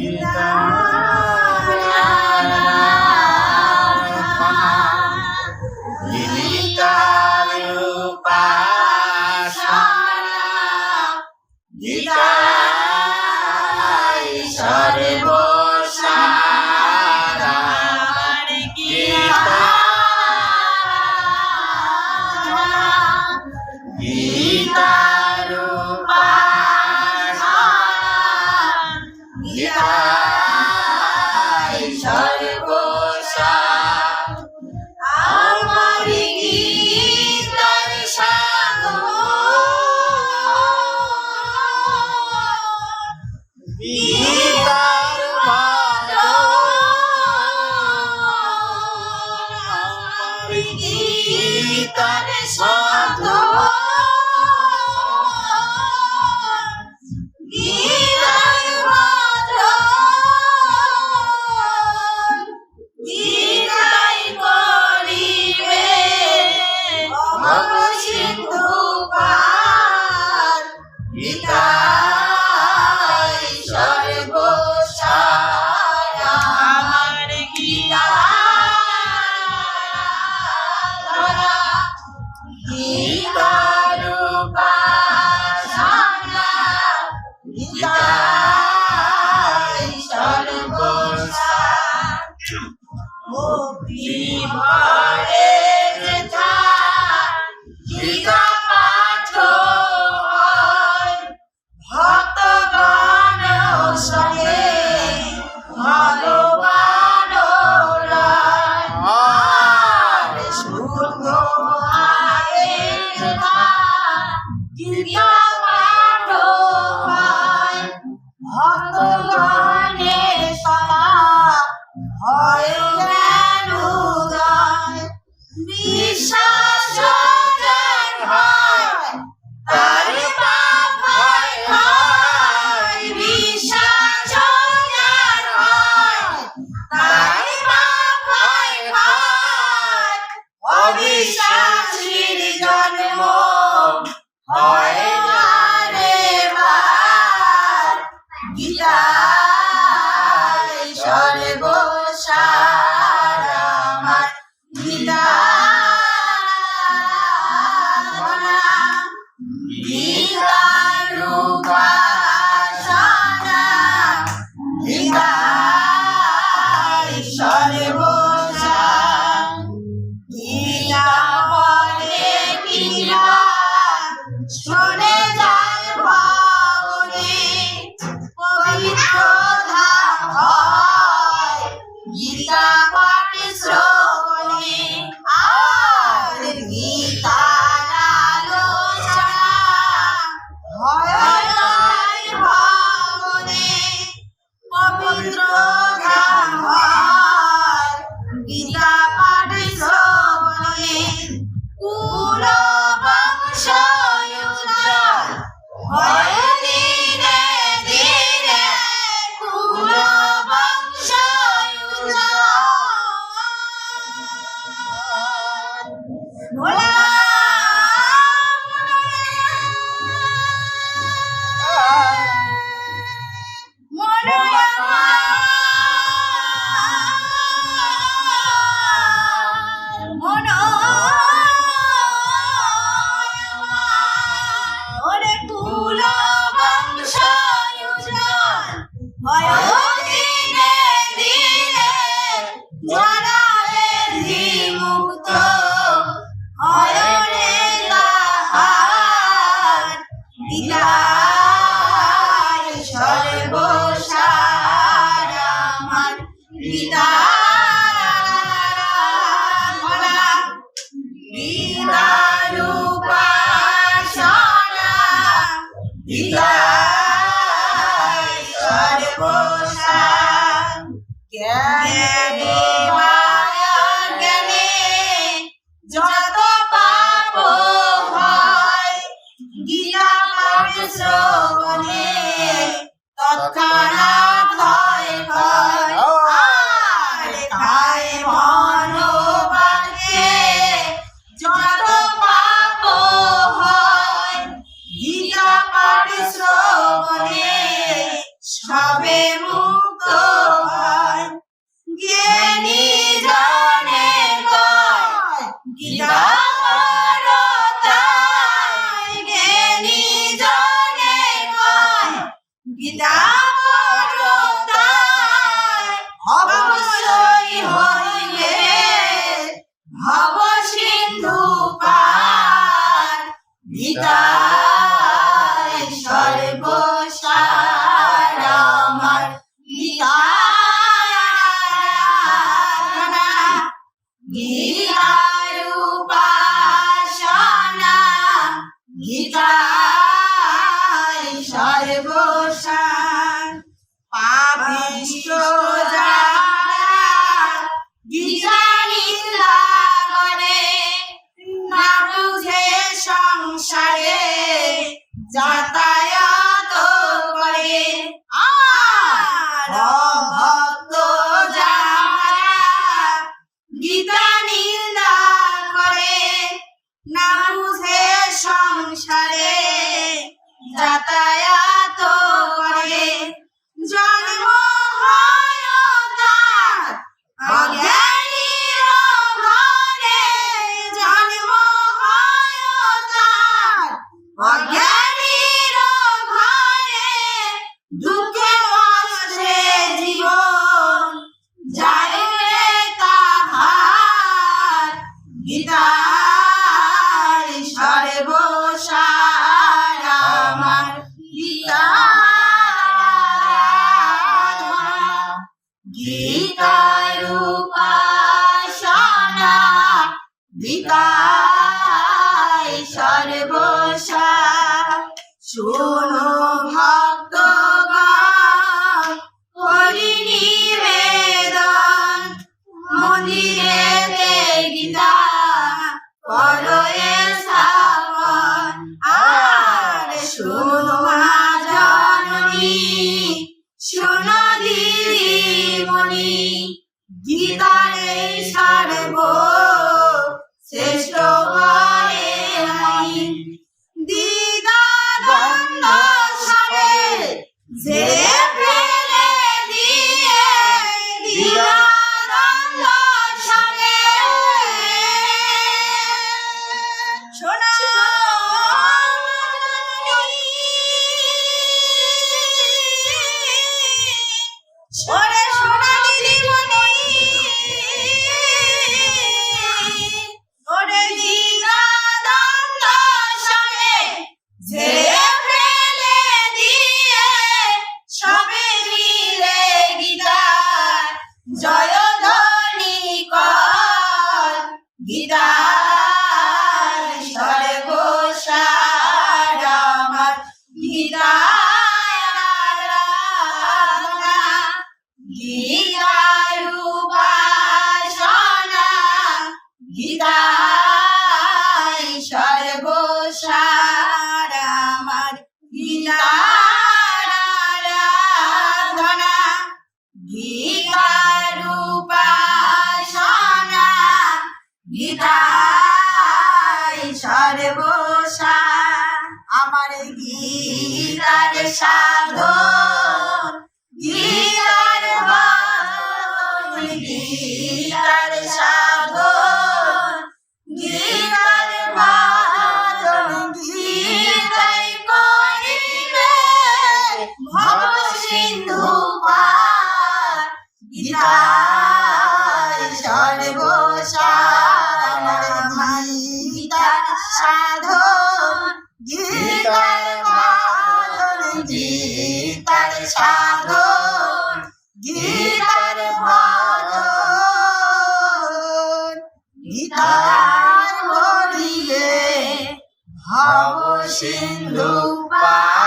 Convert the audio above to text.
সর্বসা পবিত্র গীতার বলা গীতার উপাসনা গীতার সর্বসার জ্ঞানে গীতা গীতা অবশ্যই হইলে ভব সিন্ধু পার গীতা বসা পাবিষ্ট শোনো ভক্তগণ হরি নিবেদন মন্দিরে গীতা করো স্থাপন। আর শোনো জননী দিয়া গীতায় সর্বসামাই গীতার সাধন। গীতার পালন গীতার সাধন। গীতার পালন গীতার মরিবে ভব সিন্ধু পা